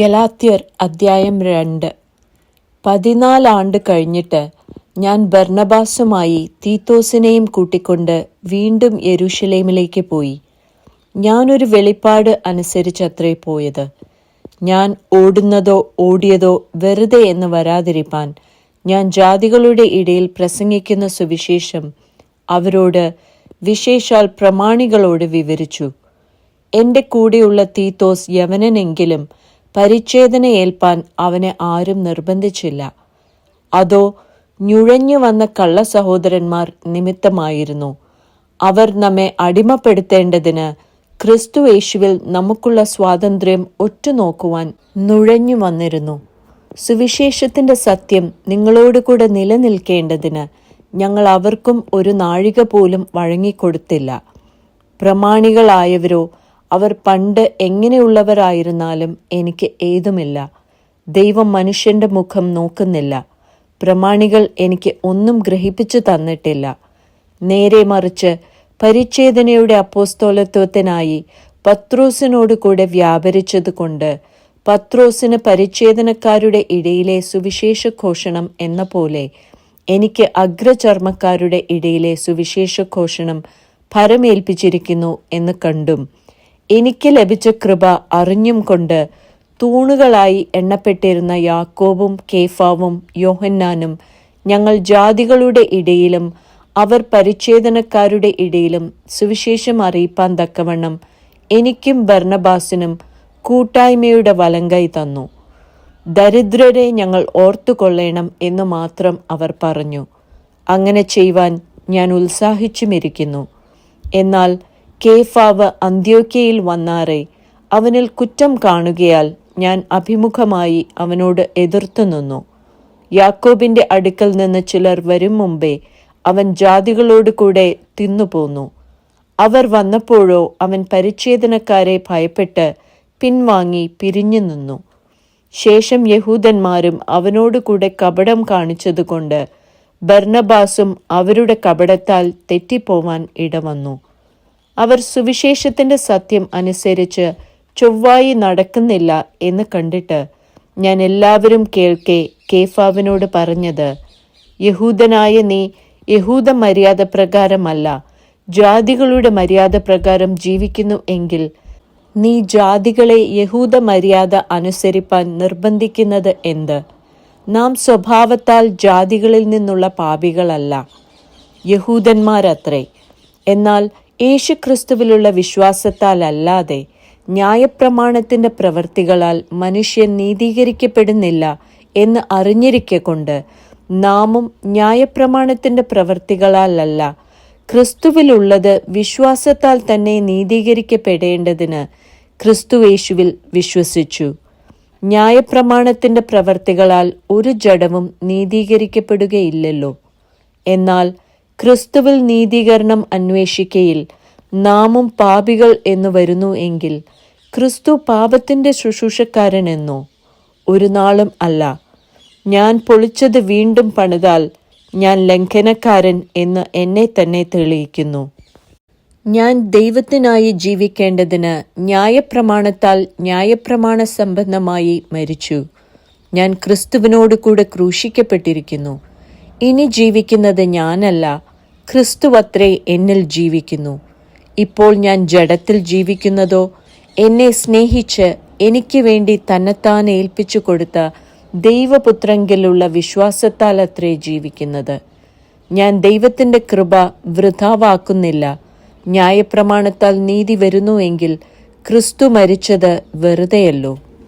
ഗലാത്യർ അദ്ധ്യായം രണ്ട്. പതിനാലാണ്ട് കഴിഞ്ഞിട്ട് ഞാൻ ബർണബാസുമായി തീത്തോസിനെയും കൂട്ടിക്കൊണ്ട് വീണ്ടും യരുഷലേമിലേക്ക് പോയി. ഞാനൊരു വെളിപ്പാട് അനുസരിച്ചത്രേ പോയത്. ഞാൻ ഓടുന്നതോ ഓടിയതോ വെറുതെ എന്ന് വരാതിരിപ്പാൻ ഞാൻ ജാതികളുടെ ഇടയിൽ പ്രസംഗിക്കുന്ന സുവിശേഷം അവരോട് വിശേഷാൽ പ്രമാണികളോട് വിവരിച്ചു. എന്റെ കൂടെയുള്ള തീത്തോസ് യവനനെങ്കിലും പരിച്ഛേദന ഏൽപ്പാൻ അവനെ ആരും നിർബന്ധിച്ചില്ല. അതോ ഞുഴഞ്ഞു വന്ന കള്ള സഹോദരന്മാർ നിമിത്തമായിരുന്നു. അവർ നമ്മെ അടിമപ്പെടുത്തേണ്ടതിന് ക്രിസ്തു യേശുവിൽ നമുക്കുള്ള സ്വാതന്ത്ര്യം ഒറ്റുനോക്കുവാൻ നുഴഞ്ഞു വന്നിരുന്നു. സുവിശേഷത്തിന്റെ സത്യം നിങ്ങളോട് കൂടെ നിലനിൽക്കേണ്ടതിന് ഞങ്ങൾ അവർക്കും ഒരു നാഴിക പോലും വഴങ്ങിക്കൊടുത്തില്ല. പ്രമാണികളായവരോ അവർ പണ്ട് എങ്ങനെയുള്ളവരായിരുന്നാലും എനിക്ക് ഏതുമില്ല. ദൈവം മനുഷ്യന്റെ മുഖം നോക്കുന്നില്ല. പ്രമാണികൾ എനിക്ക് ഒന്നും ഗ്രഹിപ്പിച്ചു തന്നിട്ടില്ല. നേരെ മറിച്ച് പരിച്ഛേദനയുടെ അപ്പോസ്തോലത്വത്തിനായി പത്രോസിനോട് കൂടെ വ്യാപരിച്ചതുകൊണ്ട് പത്രോസിന് പരിച്ഛേദനക്കാരുടെ ഇടയിലെ സുവിശേഷ ഘോഷണം എന്ന പോലെ എനിക്ക് അഗ്രചർമ്മക്കാരുടെ ഇടയിലെ സുവിശേഷ ഘോഷണം ഭരമേൽപ്പിച്ചിരിക്കുന്നു എന്ന് കണ്ടും എനിക്ക് ലഭിച്ച കൃപ അറിഞ്ഞും കൊണ്ട് തൂണുകളായി എണ്ണപ്പെട്ടിരുന്ന യാക്കോബും കേഫാവും യോഹന്നാനും ഞങ്ങൾ ജാതികളുടെ ഇടയിലും അവർ പരിച്ഛേദനക്കാരുടെ ഇടയിലും സുവിശേഷം അറിയിപ്പാൻ തക്കവണ്ണം എനിക്കും ഭർണബാസിനും കൂട്ടായ്മയുടെ വലങ്കൈ തന്നു. ദരിദ്രരെ ഞങ്ങൾ ഓർത്തുകൊള്ളണം എന്ന് മാത്രം അവർ പറഞ്ഞു. അങ്ങനെ ചെയ്യുവാൻ ഞാൻ ഉത്സാഹിച്ചുമിരിക്കുന്നു. എന്നാൽ കേഫാവ് അന്ത്യോക്യയിൽ വന്നാറെ. അവനിൽ കുറ്റം കാണുകയാൽ ഞാൻ അഭിമുഖമായി അവനോട് എതിർത്തു നിന്നു. യാക്കോബിന്റെ അടുക്കൽ നിന്ന് ചിലർ വരും മുമ്പേ അവൻ ജാതികളോട് കൂടെ തിന്നുപോന്നു അവർ വന്നപ്പോഴോ അവൻ പരിച്ഛേദനക്കാരെ ഭയപ്പെട്ട് പിൻവാങ്ങി പിരിഞ്ഞു നിന്നു. ശേഷം യഹൂദന്മാരും അവനോട് കൂടെ കപടം കാണിച്ചതുകൊണ്ട് ബർണബാസും അവരുടെ കപടത്താൽ തെറ്റിപ്പോവാൻ ഇടവന്നു. അവർ സുവിശേഷത്തിന്റെ സത്യം അനുസരിച്ച് ചൊവ്വായി നടക്കുന്നില്ല എന്ന് കണ്ടിട്ട് ഞാൻ എല്ലാവരും കേൾക്കെ കേഫാവിനോട് പറഞ്ഞത് യഹൂദനായ നീ യഹൂദ മര്യാദ പ്രകാരമല്ല ജാതികളുടെ മര്യാദ പ്രകാരം ജീവിക്കുന്നു എങ്കിൽ നീ ജാതികളെ യഹൂദ മര്യാദ അനുസരിപ്പാൻ നിർബന്ധിക്കുന്നത് എന്ത്? നാം സ്വഭാവത്താൽ ജാതികളിൽ നിന്നുള്ള പാപികളല്ല യഹൂദന്മാരത്രേ. എന്നാൽ യേശുക്രിസ്തുവിലുള്ള വിശ്വാസത്താൽ അല്ലാതെ ന്യായപ്രമാണത്തിന്റെ പ്രവൃത്തികളാൽ മനുഷ്യൻ നീതീകരിക്കപ്പെടുന്നില്ല എന്ന് അറിഞ്ഞിരിക്കൊണ്ട് നാമും ന്യായപ്രമാണത്തിന്റെ പ്രവൃത്തികളാലല്ല ക്രിസ്തുവിലുള്ളത് വിശ്വാസത്താൽ തന്നെ നീതീകരിക്കപ്പെടേണ്ടതിന് ക്രിസ്തുവേശുവിൽ വിശ്വസിച്ചു. ന്യായപ്രമാണത്തിന്റെ പ്രവർത്തികളാൽ ഒരു ജഡവും നീതീകരിക്കപ്പെടുകയില്ലല്ലോ. എന്നാൽ ക്രിസ്തുവിൽ നീതീകരണം അന്വേഷിക്കയിൽ നാമും പാപികൾ എന്നു വരുന്നു എങ്കിൽ ക്രിസ്തു പാപത്തിന്റെ ശുശ്രൂഷക്കാരനെന്നോ ഒരു നാളും അല്ല. ഞാൻ പൊളിച്ചത് വീണ്ടും പണിതാൽ ഞാൻ ലംഘനക്കാരൻ എന്ന് എന്നെ തന്നെ തെളിയിക്കുന്നു. ഞാൻ ദൈവത്തിനായി ജീവിക്കേണ്ടതിന് ന്യായപ്രമാണത്താൽ ന്യായപ്രമാണ സംബന്ധമായി മരിച്ചു. ഞാൻ ക്രിസ്തുവിനോട് കൂടെ ക്രൂശിക്കപ്പെട്ടിരിക്കുന്നു. ഇനി ജീവിക്കുന്നത് ഞാനല്ല ക്രിസ്തുവത്രേ എന്നിൽ ജീവിക്കുന്നു. ഇപ്പോൾ ഞാൻ ജഡത്തിൽ ജീവിക്കുന്നതോ എന്നെ സ്നേഹിച്ച് എനിക്ക് വേണ്ടി തന്നെത്താൻ ഏൽപ്പിച്ചു കൊടുത്ത ദൈവപുത്രങ്കിലുള്ള വിശ്വാസത്താൽ അത്രേ ജീവിക്കുന്നത്. ഞാൻ ദൈവത്തിന്റെ കൃപ വൃഥാവാക്കുന്നില്ല. ന്യായപ്രമാണത്താൽ നീതി വരുന്നുവെങ്കിൽ ക്രിസ്തു മരിച്ചത് വെറുതെയല്ലോ.